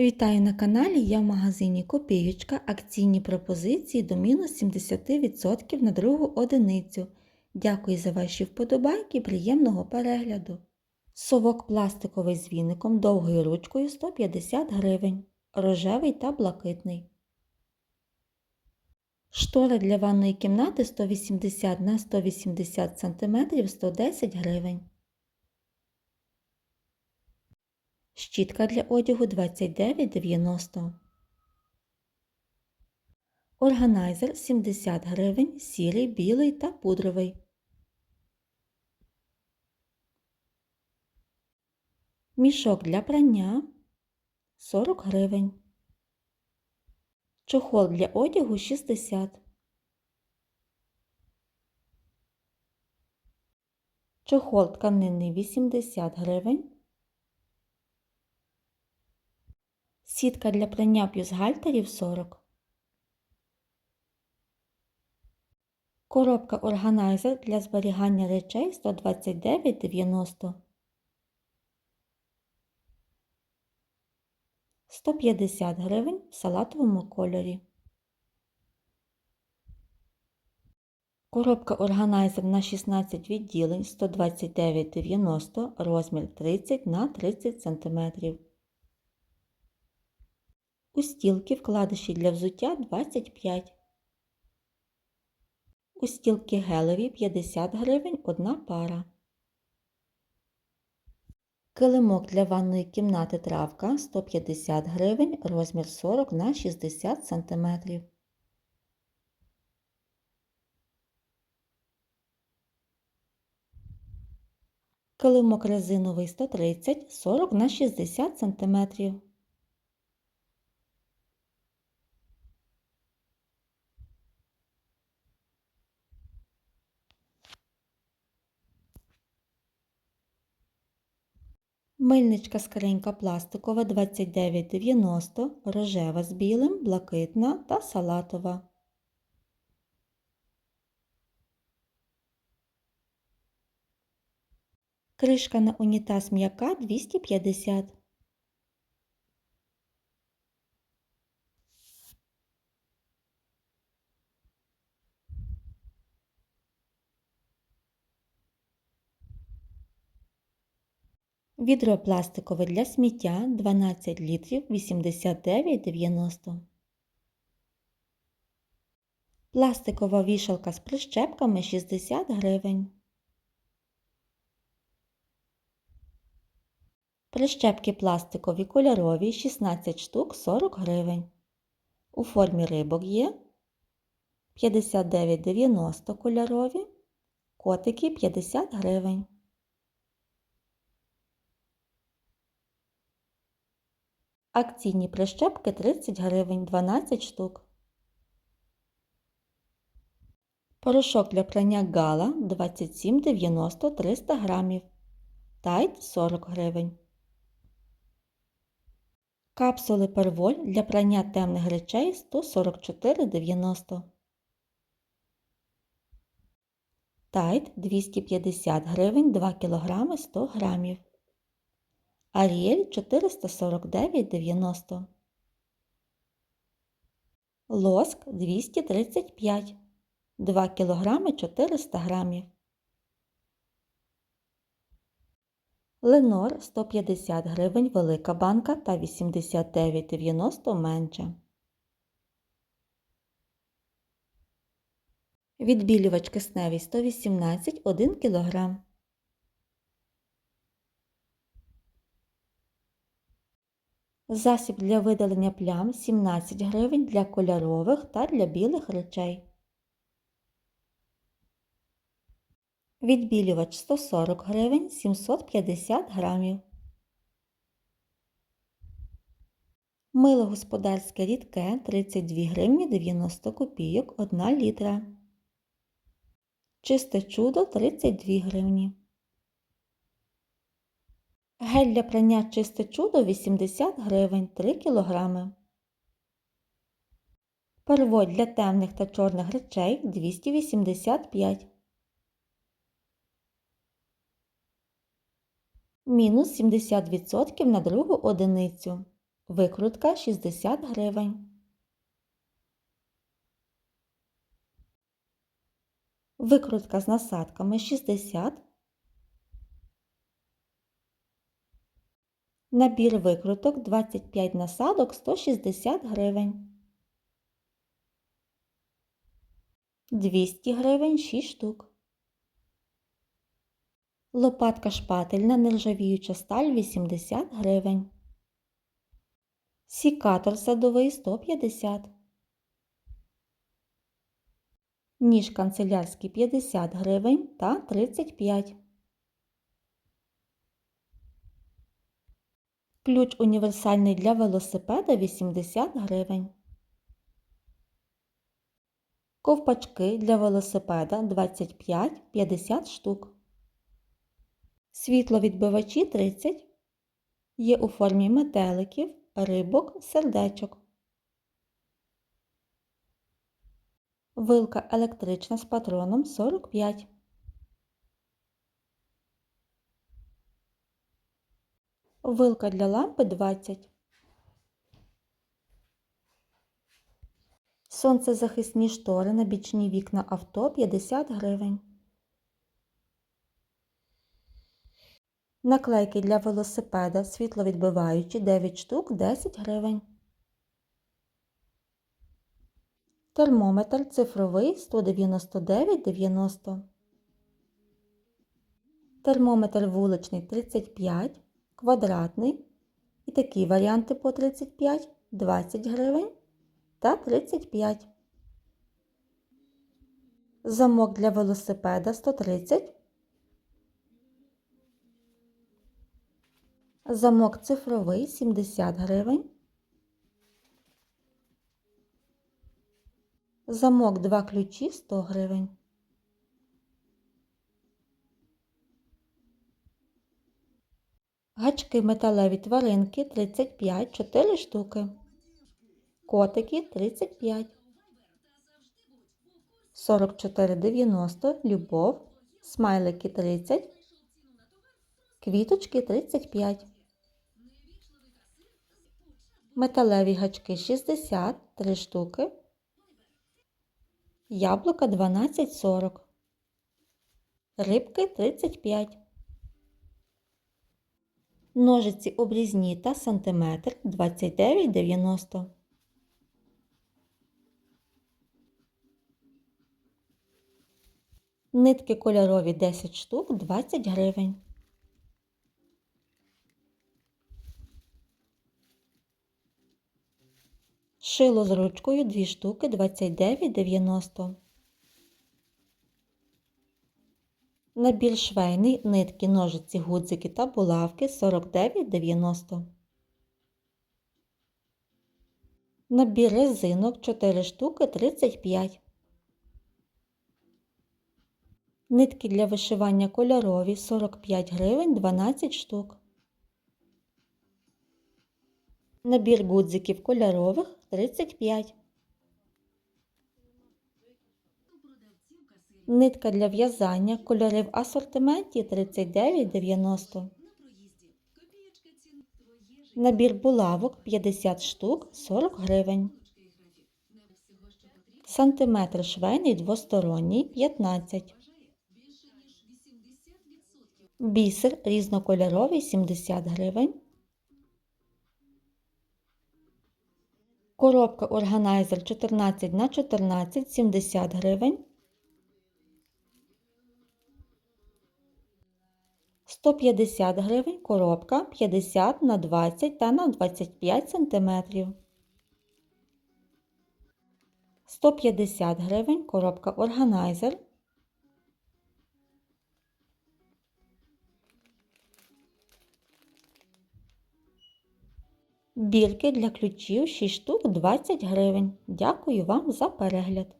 Вітаю на каналі. Я в магазині Копіючка. Акційні пропозиції до мінус 70% на другу одиницю. Дякую за ваші вподобайки. Приємного перегляду. Совок пластиковий з віником довгою ручкою 150 гривень. Рожевий та блакитний. Штора для ванної кімнати 180 на 180 см 110 гривень. Щітка для одягу 29,90. Органайзер 70 гривень, сірий, білий та пудровий. Мішок для прання 40 гривень. Чохол для одягу 60. Чохол тканинний 80 гривень. Сітка для прання бюстгальтерів 40. Коробка органайзер для зберігання речей 129,90. 150 гривень в салатовому кольорі. Коробка органайзер на 16 відділень 129,90 розмір 30 на 30 см. Устілки вкладиші для взуття 25. Устілки гелеві 50 гривень одна пара. Килимок для ванної кімнати травка 150 гривень, розмір 40 на 60 см. Килимок резиновий 130 40 на 60 см. Мильничка скринька пластикова 29,90, рожева з білим, блакитна та салатова. Кришка на унітаз м'яка 250. Відро пластикове для сміття 12 літрів 89,90. Пластикова вішалка з прищепками 60 гривень. Прищепки пластикові кольорові 16 штук 40 гривень. У формі рибок є 59,90 кольорові, котики 50 гривень. Акційні прищепки 30 гривень 12 штук. Порошок для прання гала 27,90 300 грамів. Тайт 40 гривень. Капсули перволь для прання темних речей 144,90. Тайт 250 гривень 2 кг 100 грамів. Аріель 449,90. Лоск 235 2 кг 400 грамів. Ленор 150 гривень велика банка та 89,90 менша. Відбілювач кисневий 118 1 кг. Засіб для видалення плям 17 гривень для кольорових та для білих речей. Відбілювач 140 гривень 750 грамів. Мило господарське рідке 32 гривні 90 копійок 1 літра. Чисте чудо 32 гривні. Гель для прання чисте чудо 80 гривень 3 кг. Перводь для темних та чорних речей 285 Мінус 70% на другу одиницю. Викрутка 60 гривень. Викрутка з насадками 60. Набір викруток 25 насадок 160 гривень. 200 гривень 6 штук. Лопатка шпательна нержавіюча сталь 80 гривень. Сікатор садовий 150. Ніж канцелярський 50 гривень та 35. Ключ універсальний для велосипеда 80 гривень. Ковпачки для велосипеда 25-50 штук. Світловідбивачі 30. Є у формі метеликів, рибок, сердечок. Вилка електрична з патроном 45. Вилка для лампи 20. Сонцезахисні штори на бічні вікна авто 50 гривень. Наклейки для велосипеда світловідбиваючі 9 штук 10 гривень. Термометр цифровий 199,90. Термометр вуличний 35, квадратний. І такі варіанти по 35, 20 гривень та 35. Замок для велосипеда 130. Замок цифровий 70 гривень. Замок 2 ключі 100 гривень. Гачки металеві тваринки 35 4 штуки. Котики 35. 44,90 любов. Смайлики 30. Квіточки 35. Металеві гачки 60 3 штуки. Яблука 12,40. Рибки 35. Ножиці обрізні та сантиметр 29,90. Нитки кольорові 10 штук 20 гривень. Шило з ручкою 2 штуки 29,90. Набір швейний, нитки, ножиці, гудзики та булавки 49,90. Набір резинок 4 штуки 35. Нитки для вишивання кольорові 45 гривень 12 штук. Набір гудзиків кольорових 35. Нитка для в'язання, кольори в асортименті 39,90. Набір булавок 50 штук 40 гривень. Сантиметр швейний двосторонній 15. Бісер різнокольоровий 70 гривень. Коробка органайзер 14 на 14 70 гривень. 150 гривень коробка 50 на 20 та на 25 см. 150 гривень коробка органайзер. Бірки для ключів 6 штук 20 гривень. Дякую вам за перегляд!